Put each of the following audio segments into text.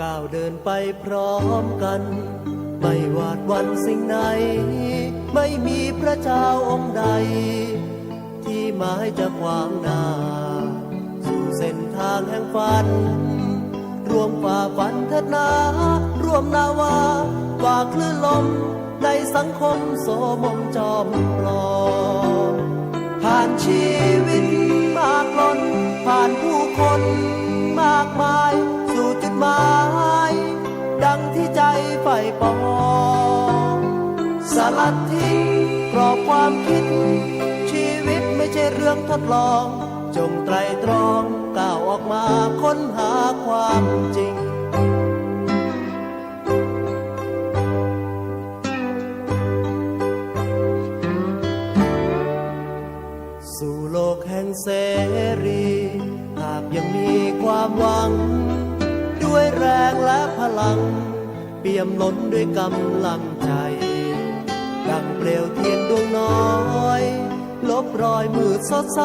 ก้าวเดินไปพร้อมกัน ไม่หวาดวันสิ่งไหน ไม่มีพระเจ้าองค์ใด ที่หมายจะขวางหน้า สู่เส้นทางแห่งฝัน รวมฝ่าฝันเถิดนาร่วมนาวาฝ่าคลื่นลมในสังคมโสมมจอมปลอมผ่านชีวิต ดังที่ใจใฝ่ปองสลัดทิ้งกรอบความคิด ชีวิตไม่ใช่เรื่องทดลอง จงไตรตรองก้าวออกมาค้นหาความจริงสู่โลกแห่งเสรี หากยังมีความหวัง ด้วยแรงและ ลัง เปี่ยมล้นด้วยกำลังใจ ดังเปลวเทียนดวงน้อย ลบรอยมืดสดใส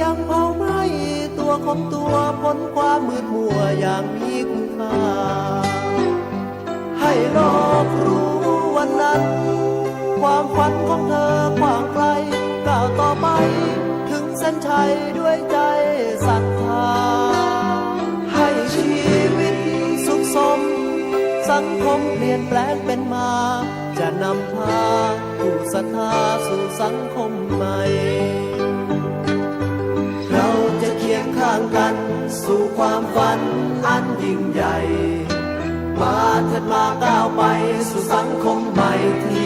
ยังเผาไหม้ตัวของตัวพ้นความมืดมัวอย่างมีคุณค่า ให้โลกรู้วันนั้น ความฝันของเธอกว้างไกลก้าวต่อไป ถึงเส้นชัยด้วยใจศรัทธา สังคมเปลี่ยนแปลงเป็นมา จะนำพาผู้ศรัทธาสู่สังคมใหม่ เราจะเคียงข้างกันสู่ความฝันอันยิ่งใหญ่ มาเถิดมาก้าวไปสู่สังคมใหม่ที่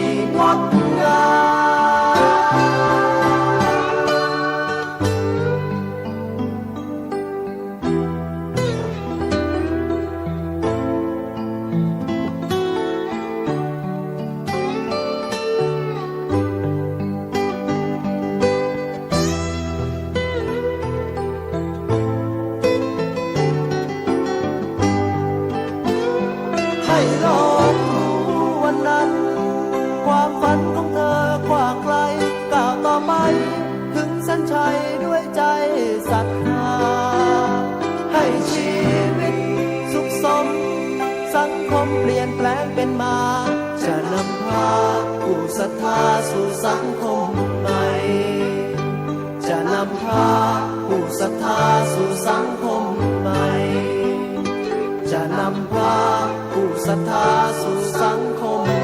วันนั้น ความฝันของเธอกว้าไกลก้าวต่อไป ถึงเส้นชัยด้วยใจศรัทธาให้ชีวิตสุขสม สังคมเปลี่ยนแปลงเป็นมา จะนำพาผู้ศรัทธาสู่สังคมใหม่จะนำพาผู้ศรัทธาสู่สังคมใหม่จะนำพา ศรัทธาสู่สังคม